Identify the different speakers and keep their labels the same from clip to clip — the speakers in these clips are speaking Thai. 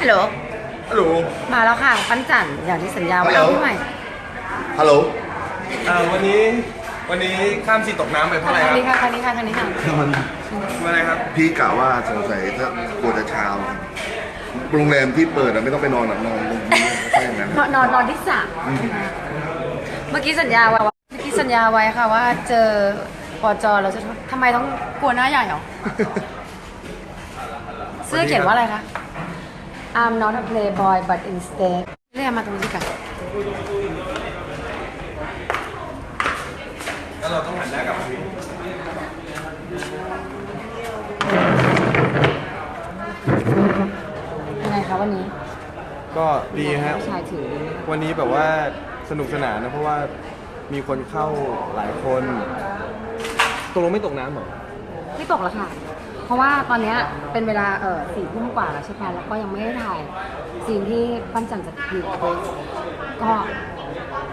Speaker 1: ฮัลโหล
Speaker 2: ฮัลโหล
Speaker 1: มาแล้วค่ะ ปั้นจันอย่างที่สัญญาไว้
Speaker 2: ฮัลโหล
Speaker 1: พี่ใหม่
Speaker 2: ฮัลโหล
Speaker 3: อ่าวันนี้วันนี้ข้ามสีตกน้ำไปเท่าไหร่
Speaker 1: ทา
Speaker 3: ค
Speaker 1: ง
Speaker 3: รับ
Speaker 1: นี้ค่ะทางนี้ค่ะทางนี้ค่ะ
Speaker 2: มัน
Speaker 3: มาอะไรครับ
Speaker 2: พี่กล่าวว่าสงสัยถ้ากลัวจะเช้าโรงแรมที่เปิดอะไม่ต้องไปนอนหรอกนอนตรงนี้ใช่อย่างนั้น
Speaker 1: นอนนอนนอนที่สระเมื่อกี้สัญญาไว้ว่าเมื่อกี้สัญญาไว้ค่ะว่าเจอปอจอเราจะทำไมต้องกลัวหน้าใหญ่หรอ เสื้อเขียนว่าอะไรคะ I'm not a playboy but instead เรียกมาตรงนี้กัน
Speaker 3: แล้วเราต้องหันหน้ากลับมาพี่
Speaker 1: ยังไงคะวันนี้
Speaker 3: ก็ดีฮะ
Speaker 1: ผู้ชายถือ
Speaker 3: วันนี้แบบว่าสนุกสนานนะ เพราะว่ามีคนเข้าหลายคน ตกลงไม่ตกน้ำเหรอ
Speaker 1: ไม่ตกแล้วค่ะ เพราะว่าตอนเนี้ยเป็นเวลาเออสี่ทุ่มกว่าแล้วใช่ไหมแล้วก็ยังไม่ได้ถ่ายสิ่งที่ปั้นจันจะผิดก็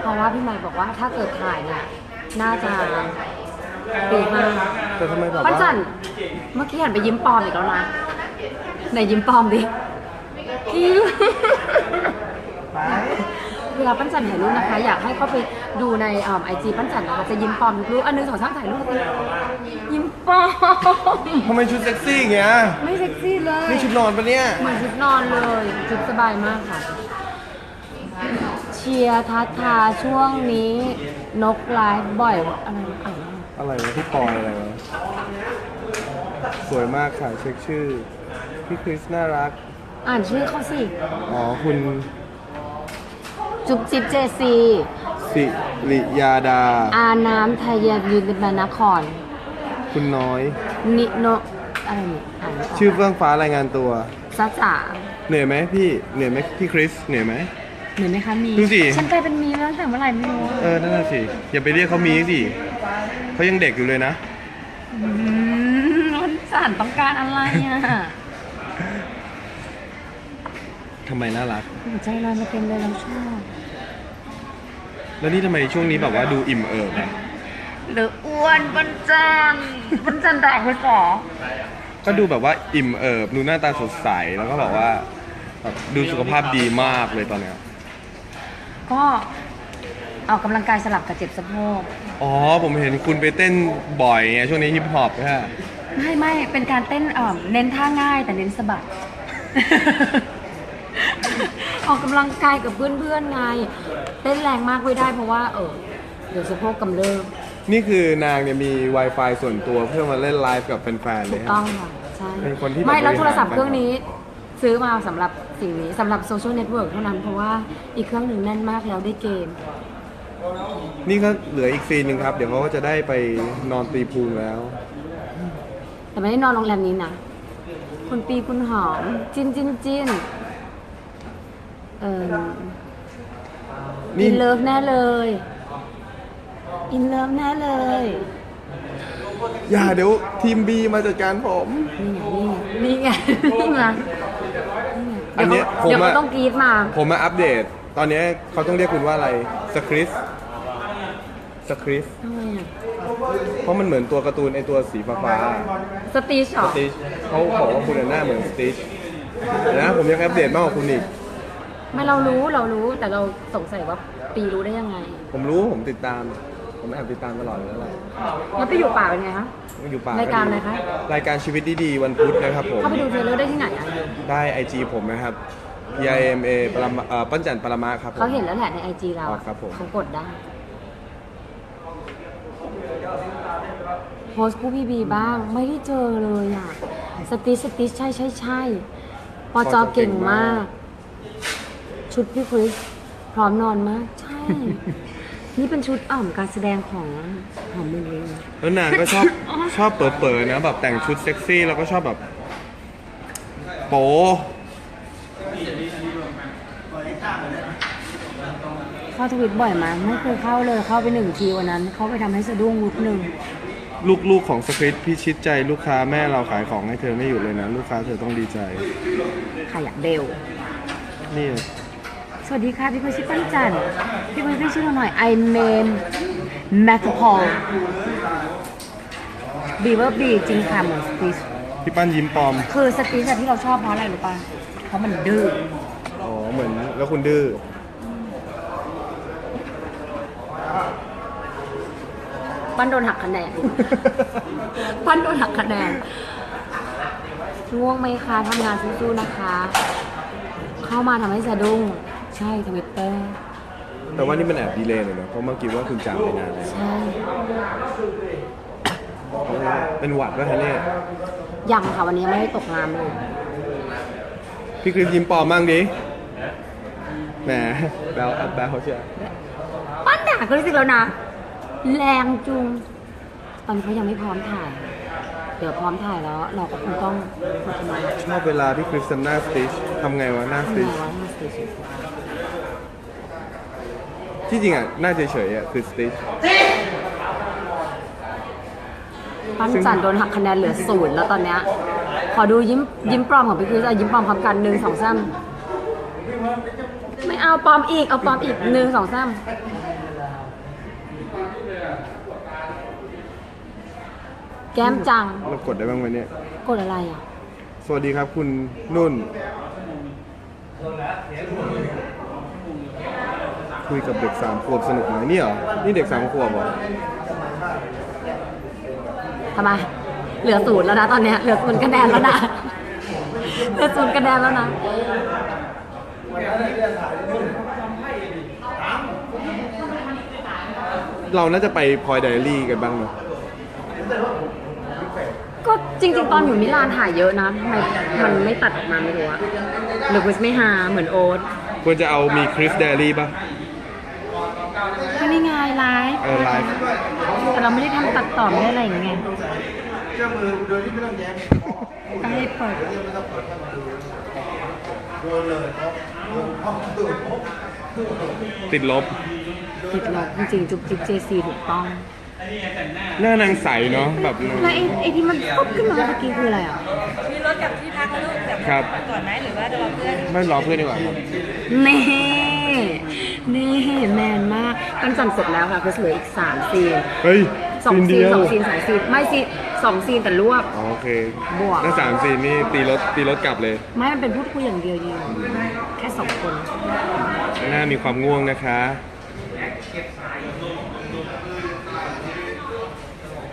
Speaker 1: เพราะว่าพี่ใหม่บอกว่าถ้าเกิดถ่ายเนี่ยน่าจะดีมาก
Speaker 3: แต่ทำไมแบบ
Speaker 1: ปั้น
Speaker 3: ว่า
Speaker 1: จันเมื่อกี้หันไปยิ้มปลอมอีกแล้วนะไหนยิ้มปลอมดิยิ้มเว ลาปั้นจันถ่ายรูปนะคะ อยากให้เข้าไปดูในไอจีปั้นจันนะคะจะยิ้มปลอมทุกรูปอันหนึงสองสามถ่ายรูปสิยิ้มปลอม
Speaker 3: ทำไมชุดเซ็กซี่อย่างเงี้ย
Speaker 1: ไม่เซ็กซี่เลย
Speaker 3: นี่ชุดนอนปะเนี่ย
Speaker 1: เหมือนชุดนอนเลยชุดสบายมากค่ะเชียร์ทัทาช่วงนี้นกไลฟ์บ่อยอะไรอ่านว่า
Speaker 3: อะไรวะพี่ปอยอะไรวะสวยมากค่ะเช็คชื่อ พี่คริสน่ารัก
Speaker 1: อ่านชื่อเขาสิ
Speaker 3: อ๋อ คุณ
Speaker 1: จุ๊บจิ๊บเจซี
Speaker 3: สิริยาดา
Speaker 1: อาน้ำไทยยืนเป็นนคร
Speaker 3: คุณน้อย
Speaker 1: นิโนอะไรเนี่ยอ่านไม่ออก
Speaker 3: ชื่อเฟื่องฟ้ารายงานตัว
Speaker 1: จ้าจ๋า
Speaker 3: เหนื่อยไหมพี่ เหนื่อยไหมพี่คริส เหนื่อยไหม
Speaker 1: เหมือนไหมคะมี
Speaker 3: ดูสิ
Speaker 1: ฉันกลายเป็นมีมาตั้งแต่เมื่อไหร่ไม่รู้
Speaker 3: เออ นั่นน่ะสิ อย่าไปเรียกเขามีสิเขายังเด็กอยู่เลยนะ
Speaker 1: อืมวันจันทร์ต้องการอะไรอะ
Speaker 3: ทำไมน่ารัก
Speaker 1: หัวใจลอยมาเต็มเลยเราชอบ
Speaker 3: แล้วนี่ทำไมช่วงนี้แบบว่าดูอิ่มเอิบอะ
Speaker 1: หรืออ้วนบันจันทร์บันจันทร์ด่าคุณหมอ
Speaker 3: ก็ดูแบบว่าอิ่มเอิบดูหน้าตาสดใสแล้วก็แบบว่าแบบดูสุขภาพดีมากเลยตอนเนี้ย
Speaker 1: ก็ออกกำลังกายสลับกับเจ็บสะโพก
Speaker 3: อ๋อผมเห็นคุณไปเต้นบ่อยไงช่วงนี้ฮิปฮอปใช่ไหม
Speaker 1: ไม่ไม่เป็นการเต้นเอ่อเน้นท่าง่ายแต่เน้นสะบัด ออกกำลังกายกับเพื่อนๆไงเต้นแรงมากไม่ได้เพราะว่าเออเดี๋ยวสะโพกกำเริบ
Speaker 3: นี่คือนางเนี่ยมี Wi-Fi ส่วนตัวเพื่อมาเล่นไลฟ์กับแฟนๆเล
Speaker 1: ถู
Speaker 3: ย
Speaker 1: ก
Speaker 3: ฮะ
Speaker 1: ต้องค่ะใช่
Speaker 3: เป็นคนที่
Speaker 1: ไม่แล้ว
Speaker 3: แบบ
Speaker 1: โทรศัพท์
Speaker 3: บริหาร
Speaker 1: เครื่องนี้ซื้อมาสำหรับสิ่งนี้สำหรับโซเชียลเน็ตเวิร์กเท่านั้นเพราะว่าอีกเครื่องหนึ่งแน่นมากแล้วได้เกม
Speaker 3: นี่ก็เหลืออีกซีนหนึ่งครับ เดี๋ยวเขาก็จะได้ไปนอนตีพุงแล้ว
Speaker 1: แต่ไม่ได้นอนโรงแรมนี้นะ คุณปีคุณหอม จินจินจิน เออ
Speaker 3: นี่
Speaker 1: อินเลิฟแน่เลย อินเลิฟแน่เลย
Speaker 3: อย่าเดี๋ยวทีมบีมาจัดการผม
Speaker 1: นี่ไง นี่ไงนี่ไง
Speaker 3: อันเนี้ย
Speaker 1: เดี๋ยว
Speaker 3: ผม
Speaker 1: เขา
Speaker 3: อะ
Speaker 1: ต้องกรีดมา
Speaker 3: ผมมาอัปเดต ตอนนี้เขาต้องเรียกคุณว่าอะไรสคริสสคริส
Speaker 1: ทำไมอะ
Speaker 3: เพราะมันเหมือนตัวการ์ตูนไอตัวสีฟ้า
Speaker 1: สตีชเหร
Speaker 3: ส
Speaker 1: อ
Speaker 3: ติชเขาบอกว่าคุณหน้าเหมือนสติชนะผมยังอัปเดตมากกว่าคุณอีก
Speaker 1: ไม่เรารู้เรารู้แต่เราสงสัยว่าปีรู้ได้ยังไง
Speaker 3: ผมรู้ผมติดตาม ผมแอบติดตามตลอดอยู่แล้วแหละ
Speaker 1: แล้วไปอยู่ป่าเป็นไงคะ
Speaker 3: อยู่ป่ารา
Speaker 1: ยการอะไรคะ
Speaker 3: รายการชีวิตดีๆวันพุธนะครับผม
Speaker 1: เข้าไปดูเทรลเลอร์ได้ที่ไหนอะ
Speaker 3: ได้ไอจีผมนะครับ P I M A ปรมาเอ่อปั้นจันปรมาครับผม
Speaker 1: เขาเห็นแล้วแหละในไอจีเรา
Speaker 3: อ๋
Speaker 1: อะ
Speaker 3: อครับผม
Speaker 1: เขากดได้โพสต์คู่พี่บีบ้างไม่ได้เจอเลยอะสติสติใช่ใช่ใช่ปอจอเก่งมาก ชุดพี่คริสพร้อมนอนมาก ใช่ นี่เป็นชุดอ่อมการแสดงของหอมมินเลย
Speaker 3: แล้วนางก็ชอบ ชอบเปิดๆนะแบบแต่งชุดเซ็กซี่แล้วก็ชอบแบบ โป๊
Speaker 1: เข้าทวิตบ่อยไหมไม่เคยเข้าเลยเข้าไปหนึ่งทีวันนั้น เข้าไปทำให้สะดุ้งวุดหนึ่ง
Speaker 3: ลูกๆของสคริปต์พี่ชิดใจลูกค้าแม่เราขายของให้เธอไม่หยุดเลยนะ ลูกค้าเธอต้องดีใจ
Speaker 1: ขยะเบล
Speaker 3: นี่
Speaker 1: สวัสดีค่ะ พี่คุยชื่อปั้นจันทร์พี่คุยชื่อเราหน่อย I name m a c p a u l บีเวอร์บีจริงค่ะเหมือนสตีช
Speaker 3: พี่ปั้นยิ้มปลอม
Speaker 1: คือสตีชที่เราชอบเพราะอะไรรู้ป่ะเพราะมันดื้อ
Speaker 3: อ๋อเหมือนแล้วคุณดื้อ
Speaker 1: ปั้นโดนหักคะแนน ปั้นโดนหักคะแนน ง่วงไหมคะทำงานสู้ๆนะคะ เข้ามาทำให้สะดุ้ง ใช่ทวิตเตอร์
Speaker 3: แต่ว่านี่มันแอบดีเลยหน่อยนะเพราะเมื่อกี้ว่าคุณจามไปนานแล้ว
Speaker 1: ใช่
Speaker 3: เป็นหวัดด้วยฮะเนี่ย
Speaker 1: ยังค่ะวันนี้ไม่ได้ตกงานเลย
Speaker 3: พี่คริสยิ้มปลอมมั่งดิแหมแบลแบลเขาเชีย
Speaker 1: ปั้นด่าก็รู้สึกแล้วนะ แรงจุง ตอนนี้เขายังไม่พร้อมถ่าย เดี๋ยวพร้อมถ่ายแล้ว เราก็คงต้องฝึกทำงาน
Speaker 3: ชอบเวลาพี่คริสทำหน้าสติชทำไงวะหน้าส
Speaker 1: ทำไง
Speaker 3: ติช
Speaker 1: วะมาสเตชัน
Speaker 3: ที่จริงอะหน้าเฉยๆอะคือสติช
Speaker 1: ปั้นจันโดนหักคะแนนเหลือศูนย์แล้วตอนเนี้ยขอดูยิ้มยิ้มปลอมของพี่คือจะยิ้มปลอมพร้อมกันหนึ่งสองสามไม่เอาปลอมอีกเอาปลอมอีกหนึ่งสองสามแก้มจัง
Speaker 3: เรากดได้บ้างไหมเนี่ย
Speaker 1: กดอะไรอะ
Speaker 3: สวัสดีครับคุณนุ่น คุยกับเด็กสามขวบสนุกไหมนี่เหรอนี่เด็กสามขวบเหรอ
Speaker 1: ทำไมเหลือศูนย์แล้วนะตอนเนี้ยเหลือศูนย์คะแนนแล้วนะ เหลือศูนย์คะแนนแล้วนะ
Speaker 3: เราน่าจะไปพลอยไดอารี่กันบ้างเนอะ
Speaker 1: ก็จริง ๆ ตอนอยู่มิลานถ่ายเยอะนะทำไมมันไม่ตัดออกมาไม่รู้อะหรือมันไม่ฮาเหมือนโอ๊ต
Speaker 3: ควรจะเอามีคริสไดอารี่ป่ะ
Speaker 1: ก็นี่ ไงไลฟ์
Speaker 3: เออไลฟ์
Speaker 1: แต่เราไม่ได้ทำตัดต่อไม่ได้อะไรอย่างเงี้ยก็ให้เปิด
Speaker 3: ติดลบ
Speaker 1: ติดลบจริงๆจุ๊บจิ๊บเจซีถูกต้อง
Speaker 3: หน้านางใสเนาะแบบ
Speaker 1: แล้วไอ้ไอ้ที่มันปุ๊บขึ้นมาเมื่อกี้คืออะไรอะ
Speaker 4: มีรถกับที่พักแล้วลูกแบบ
Speaker 3: ครับ
Speaker 4: ก่อนไหมหรือว่าจะรอเพื่อน
Speaker 3: ไม่รอเพื่อนดีกว่าครับ
Speaker 1: นี่นี่แมนมาก กันจันเสร็จแล้วค่ะคือเหลืออีกสามซีน
Speaker 3: เฮ้ย
Speaker 1: สอง
Speaker 3: ซีน
Speaker 1: ซี
Speaker 3: เดี
Speaker 1: น
Speaker 3: ยว
Speaker 1: สองซีนสองซีนไม่ซีนสองซีนแต่รวบ
Speaker 3: อ๋อโอเค
Speaker 1: บวก
Speaker 3: ถ้าสามซีนนี่ตีรถตีรถกลับเลย
Speaker 1: ไม่มันเป็นพูดคุยอย่างเดียวยิงแค่สองคน
Speaker 3: หน้ามีความง่วงนะคะ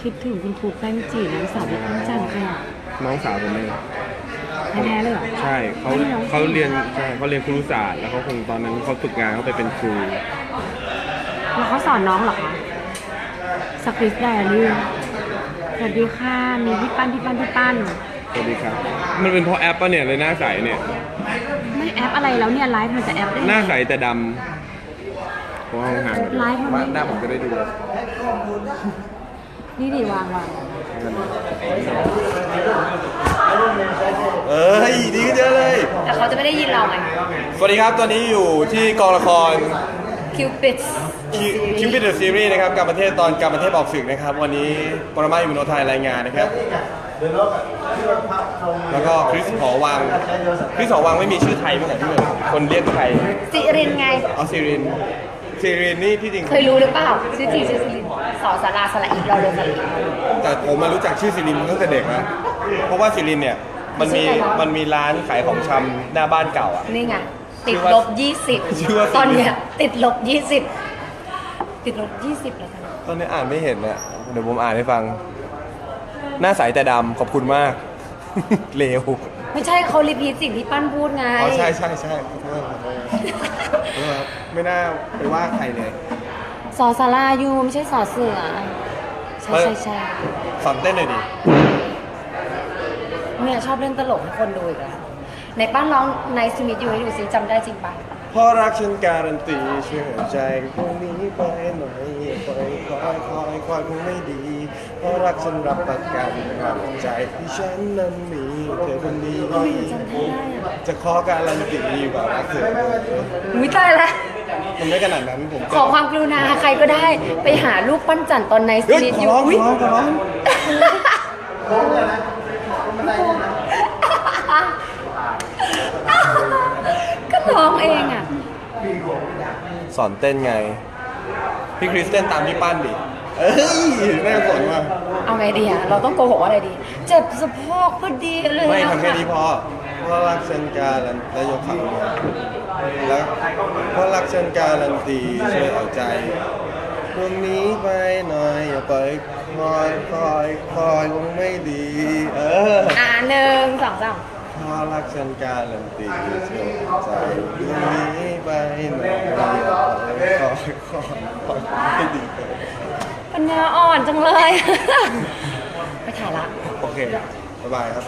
Speaker 1: คิดถึงคุณครูแป้งจีน้องสาวพี่ป้งจันค่ะ
Speaker 3: น้องสาวผมเอง
Speaker 1: แท้ๆเลยเหรอ
Speaker 3: ใช่เขา
Speaker 1: ไม่น้อง
Speaker 3: เขาเรียนใช่เขาเรียนครุศาสตร์แล้วเขาคงตอนนั้นเขาฝึกงานเขาไปเป็นครู
Speaker 1: แล้วเขาสอนน้องเหรอคะสคริปต์ไดอารี่สวัสดีค่ะ มีพี่ปั้นพี่ปั้นพี่ปั้น
Speaker 3: สวัสดีครับ มันเป็นเพราะแอปปะเนี่ยเลยหน้าใสเนี่ย
Speaker 1: ไม่แอปอะไรแล้วเนี่ยไลฟ์มันจะแอปได้
Speaker 3: หน้า
Speaker 1: ไง
Speaker 3: ใสแต่ดำเพราะว่าห่าง
Speaker 1: ไลฟ์มันไม่
Speaker 3: ว่าหน้าผมจะได้ดู
Speaker 1: นี่ดีวางวาง
Speaker 3: เอ้ยดีขึ้นเยอะเลย
Speaker 1: แต่เขาจะไม่ได้ยินเราไง
Speaker 3: สวัสดีครับ ตอนนี้อยู่ที่กองละคร
Speaker 1: คิวปิด
Speaker 3: คิวปิดเดอะซีรีส์นะครับการประเทศตอนการประเทศออกศึกนะครับ วันนี้ปรมาอิมโนไทยรายงานนะครับ แล้วก็คริสหอวังคริสหอวังไม่มีชื่อไทยเมื่อไหร่ที่คนเรียกไทย
Speaker 1: สิรินไง
Speaker 3: เอาซีรินซีรินนี่ที่จริง
Speaker 1: เคยรู้หรือเปล่าชื่อจริงชื่อสิรินสอสาราสระอีเราเลยสระอี
Speaker 3: แต่ผมมารู้จักชื่อซีรินตั้งแต่เด็กนะเพราะว่าซีรินเนี่ยมันมี
Speaker 1: ชื่ออะไรนะ
Speaker 3: มันมีร้านขายของชำหน้าบ้านเก่าอะ
Speaker 1: นี่ไงติด
Speaker 3: ชื่อว่า
Speaker 1: ลบยี่สิบ
Speaker 3: ชื่อว่า
Speaker 1: ตอนเนี้ยติดลบยี่สิบ ติดลบยี่สิบแล้วกัน
Speaker 3: ตอนนี้อ่านไม่เห็นเนี่ยเดี๋ยวผมอ่านให้ฟัง หน้าใสแต่ดำขอบคุณมาก เลว
Speaker 1: ไม่ใช่เขารีพีทสิ่งที่ปั้นพูดไง
Speaker 3: อ๋อใช่ใช่ใช่ขอโทษขอโทษขอโทษครับไม่น่าไปว่าใครเลย
Speaker 1: สอสารายูไม่ใช่สอเสือ ใช่ใช่ใช่
Speaker 3: สอนเต้นหน่อยดิ
Speaker 1: เนี่ยชอบเล่นตลกให้คนดูอีกแล้วในป้านร้องในสมิธยูให้ดูซิจำได้จริงปะ
Speaker 3: เพราะรักฉันการันตีเชื่อใจพวกนี้ไปหน่อยคอยคอยคอยคอยคงไม่ดี เพราะรักฉันรับประกันครับใจที่ฉันนั้นมีเธอคนนี้
Speaker 1: จำได้อะ
Speaker 3: ขอการันตีว่ารักเธอ
Speaker 1: อุ้ยตายละ
Speaker 3: มันไม่ขนาดนั้นผม
Speaker 1: ขอความกรุณาใครก็ได้ไปหารูปปั้นจันตอนในส
Speaker 3: เฮ้ย
Speaker 1: มิธ
Speaker 3: ขอ
Speaker 1: ยู
Speaker 3: ร้องขอร้องขอร้อง
Speaker 1: ร้องเองอะ
Speaker 3: สอนเต้นไง พี่คริสเต้นตามพี่ปั้นดิ เอ้ยน่าสนว่ะ
Speaker 1: เอาไงดีอะ เราต้องโกหกว่าอะไรดี เจ็บสะโพกพอดีเลย
Speaker 3: ไม่
Speaker 1: อะ
Speaker 3: ทำแค่นี้พอ
Speaker 1: พ
Speaker 3: เพราะรักฉันการันแล้วยกขามาแล้วเพราะรักฉันการันตีช่วยเอาใจพวกนี้ไปหน่อยอย่าปล่อยคอยคอยคอยคงไม่ดี เออ
Speaker 1: อ่าหนึ่งสองสาม
Speaker 3: เพราะรักฉันการันตีช่วยเอาใจพวกนี้ไปหน่อยอย่าปล่อยคอยคอยคอยคงไม่ดี
Speaker 1: ปัญญาอ่อนจังเลย ไปถ่ายละ
Speaker 3: โอเค บ๊ายบายครับ